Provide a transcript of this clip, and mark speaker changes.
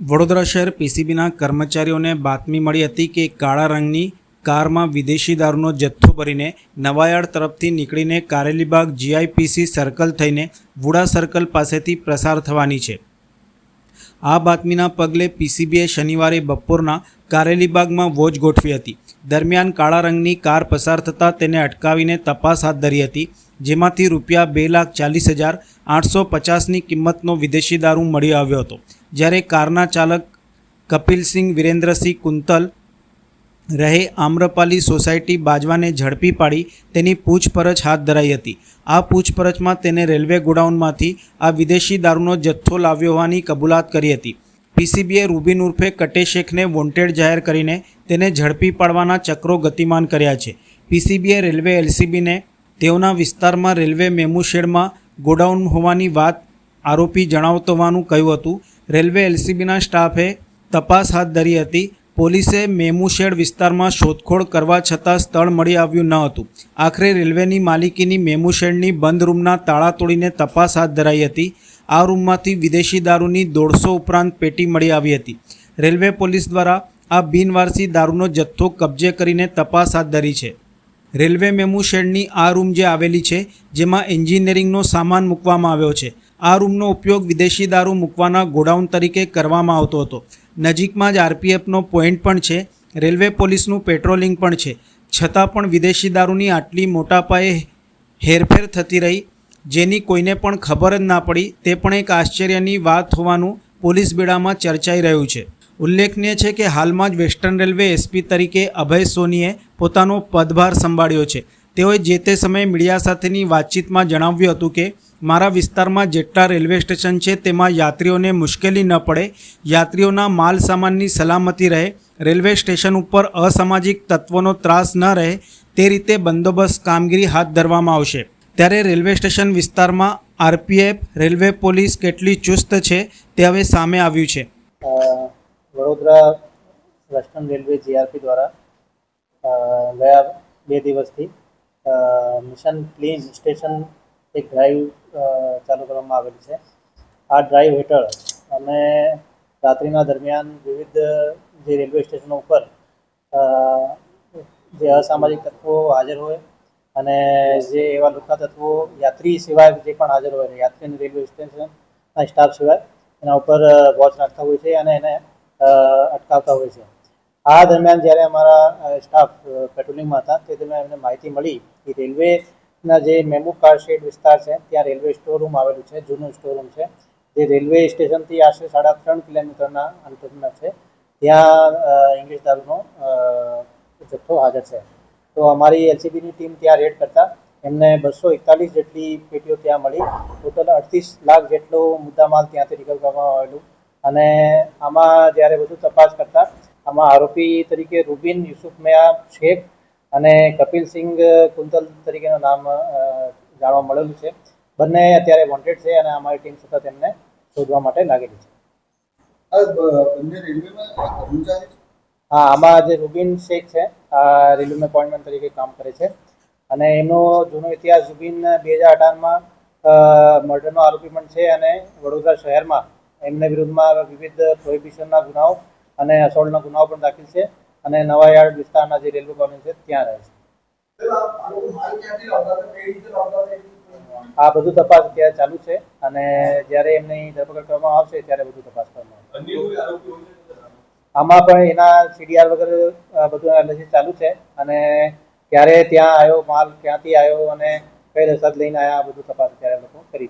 Speaker 1: વડોદરા શહેર પીસીબીના કર્મચારીઓને બાતમી મળી હતી કે કાળા રંગની કારમાં વિદેશી દારૂનો જથ્થો ભરીને નવાયાળ તરફથી નીકળીને કારેલીબાગ જીઆઈપીસી સર્કલ થઈને વુડા સર્કલ પાસેથી પ્રસાર થવાની છે. આ બાતમીના પગલે પીસીબીએ શનિવારે બપોરના કારેલીબાગમાં વોચ ગોઠવી હતી. દરમિયાન કાળા રંગની કાર પસાર થતાં તેને અટકાવીને તપાસ હાથ ધરી હતી, જેમાંથી રૂપિયા બે લાખ ચાલીસ હજાર આઠસો પચાસની કિંમતનો વિદેશી દારૂ મળી આવ્યો હતો. જ્યારે કારના ચાલક કપિલસિંહ વિરેન્દ્રસિંહ કુંતલ રહે આમ્રપાલી સોસાયટી બાજવાને ઝડપી પાડી તેની પૂછપરછ હાથ ધરાઈ હતી. આ પૂછપરછમાં તેને રેલવે ગોડાઉનમાંથી આ વિદેશી દારૂનો જથ્થો લાવ્યો હોવાની કબૂલાત કરી હતી. પીસીબીએ રૂબિન ઉર્ફે કટે શેખને વોન્ટેડ જાહેર કરીને તેને ઝડપી પાડવાના ચક્રો ગતિમાન કર્યા છે. પીસીબીએ રેલવે એલસીબીને તેઓના વિસ્તારમાં રેલવે મેમુ શેડમાં ગોડાઉન હોવાની વાત આરોપી જણાવતો હોવાનું કહ્યું હતું. રેલવે એલસીબીના સ્ટાફે તપાસ હાથ ધરી હતી. પોલીસે મેમુશેડ વિસ્તારમાં શોધખોળ કરવા છતાં સ્થળ મળી આવ્યું ન હતું. આખરે રેલવેની માલિકીની મેમુશેડની બંધ રૂમના તાળા તોડીને તપાસ હાથ ધરાઈ હતી. આ રૂમમાંથી વિદેશી દારૂની દોઢસો ઉપરાંત પેટી મળી આવી હતી. રેલવે પોલીસ દ્વારા આ બિનવારસી દારૂનો જથ્થો કબજે કરીને તપાસ હાથ ધરી છે. રેલવે મેમુ શેડની આ રૂમ જે આવેલી છે, જેમાં એન્જિનિયરિંગનો સામાન મૂકવામાં આવ્યો છે. આ રૂમનો ઉપયોગ વિદેશી દારૂ મૂકવાના ગોડાઉન તરીકે કરવામાં આવતો હતો. નજીકમાં જ આરપીએફનો પોઈન્ટ પણ છે, રેલવે પોલીસનું પેટ્રોલિંગ પણ છે. છતાં પણ વિદેશી દારૂની આટલી મોટા પાયે હેરફેર થતી રહી, જેની કોઈને પણ ખબર જ ના પડી, તે પણ એક આશ્ચર્યની વાત હોવાનું પોલીસ બેડામાં ચર્ચાઈ રહ્યું છે. ઉલ્લેખનીય છે કે હાલમાં જ વેસ્ટર્ન રેલવે એસપી તરીકે અભય સોનીએ પોતાનો પદભાર સંભાળ્યો છે. તેઓએ જે તે સમયે મીડિયા સાથેની વાતચીતમાં જણાવ્યું હતું કે, મારા વિસ્તારમાં જેટલા રેલવે સ્ટેશન છે, તેમાં યાત્રીઓને મુશ્કેલી ન પડે, યાત્રીઓના માલ સામાનની સલામતી રહે, રેલવે સ્ટેશન ઉપર અસામાજિક તત્વોનો ત્રાસ ન રહે, તે રીતે બંદોબસ્ત કામગીરી હાથ ધરવામાં આવશે. ત્યારે રેલવે સ્ટેશન વિસ્તારમાં આરપીએફ, રેલવે પોલીસ કેટલી ચુસ્ત છે, તે હવે સામે આવ્યું છે.
Speaker 2: વડોદરા વેસ્ટર્ન રેલવે જીઆરપી દ્વારા ગયા બે દિવસથી મિશન ક્લીન સ્ટેશન એક ડ્રાઈવ ચાલુ કરવામાં આવેલી છે. આ ડ્રાઈવ હેઠળ અમે રાત્રિના દરમિયાન વિવિધ જે રેલવે સ્ટેશનો ઉપર જે અસામાજિક તત્વો હાજર હોય અને જે એવા લુકા તત્વો યાત્રી સિવાય જે પણ હાજર હોય, યાત્રી રેલવે સ્ટેશનના સ્ટાફ સિવાય, એના ઉપર વોચ રાખતા હોય છે અને એને અટકાવતા હોય છે. આ દરમિયાન જ્યારે અમારા સ્ટાફ પેટ્રોલિંગમાં હતા, તે દરમિયાન એમને માહિતી મળી કે રેલવેના જે મેમુ કારશેડ વિસ્તાર છે, ત્યાં રેલવે સ્ટોર રૂમ આવેલું છે, જૂનું સ્ટોર રૂમ છે. જે રેલવે સ્ટેશનથી આશરે સાડા ત્રણ કિલોમીટરના અંતરમાં છે. ત્યાં ઇંગ્લિશ દારૂનો જથ્થો હાજર છે. તો અમારી એલસીબીની ટીમ ત્યાં રેડ કરતા. એમને બસો એકતાલીસ જેટલી પેટીઓ ત્યાં મળી. ટોટલ અડતીસ લાખ જેટલો મુદ્દામાલ ત્યાંથી રિકવર કરવામાં આવેલું. અને આમાં જ્યારે વધુ તપાસ કરતા આમાં આરોપી તરીકે રૂબિન યુસુફ મેયા શેખ અને કપિલસિંહ કુંતલ તરીકેનું નામ જાણવા મળેલું છે. બંને અત્યારે વોન્ટેડ છે અને અમારી ટીમ સતત એમને શોધવા માટે લાગેલી છે? હા આમાં જે રૂબિન શેખ છે. આ રેલવે અપોઇન્ટમેન્ટ તરીકે કામ કરે છે. અને એનો જૂનો ઇતિહાસ રૂબિન બે હજાર અઢારમાં મર્ડરનો આરોપી પણ છે અને વડોદરા શહેરમાં એમના વિરુદ્ધમાં વિવિધ પ્રોહિબિશનના ગુનાઓ અને અસોલ્ટના ગુનાઓ પણ દાખલ છે અને નવાયાર્ડ વિસ્તારના જે રેલવે કોલોની છે ત્યાં રહે છે.
Speaker 3: આ બધું
Speaker 2: તપાસ અત્યારે ચાલુ છે અને જ્યારે એમની ધરપકડ કરવામાં આવશે ત્યારે બધું તપાસ કરવામાં આવશે? આમાં પણ એના સીડીઆર વગેરે બધું એનાલિસિસ ચાલુ છે અને ક્યારે ત્યાં આવ્યો માલ ક્યાંથી આવ્યો અને કઈ રસાદ લઈને આવ્યા આ બધું તપાસ અત્યારે લોકો કરી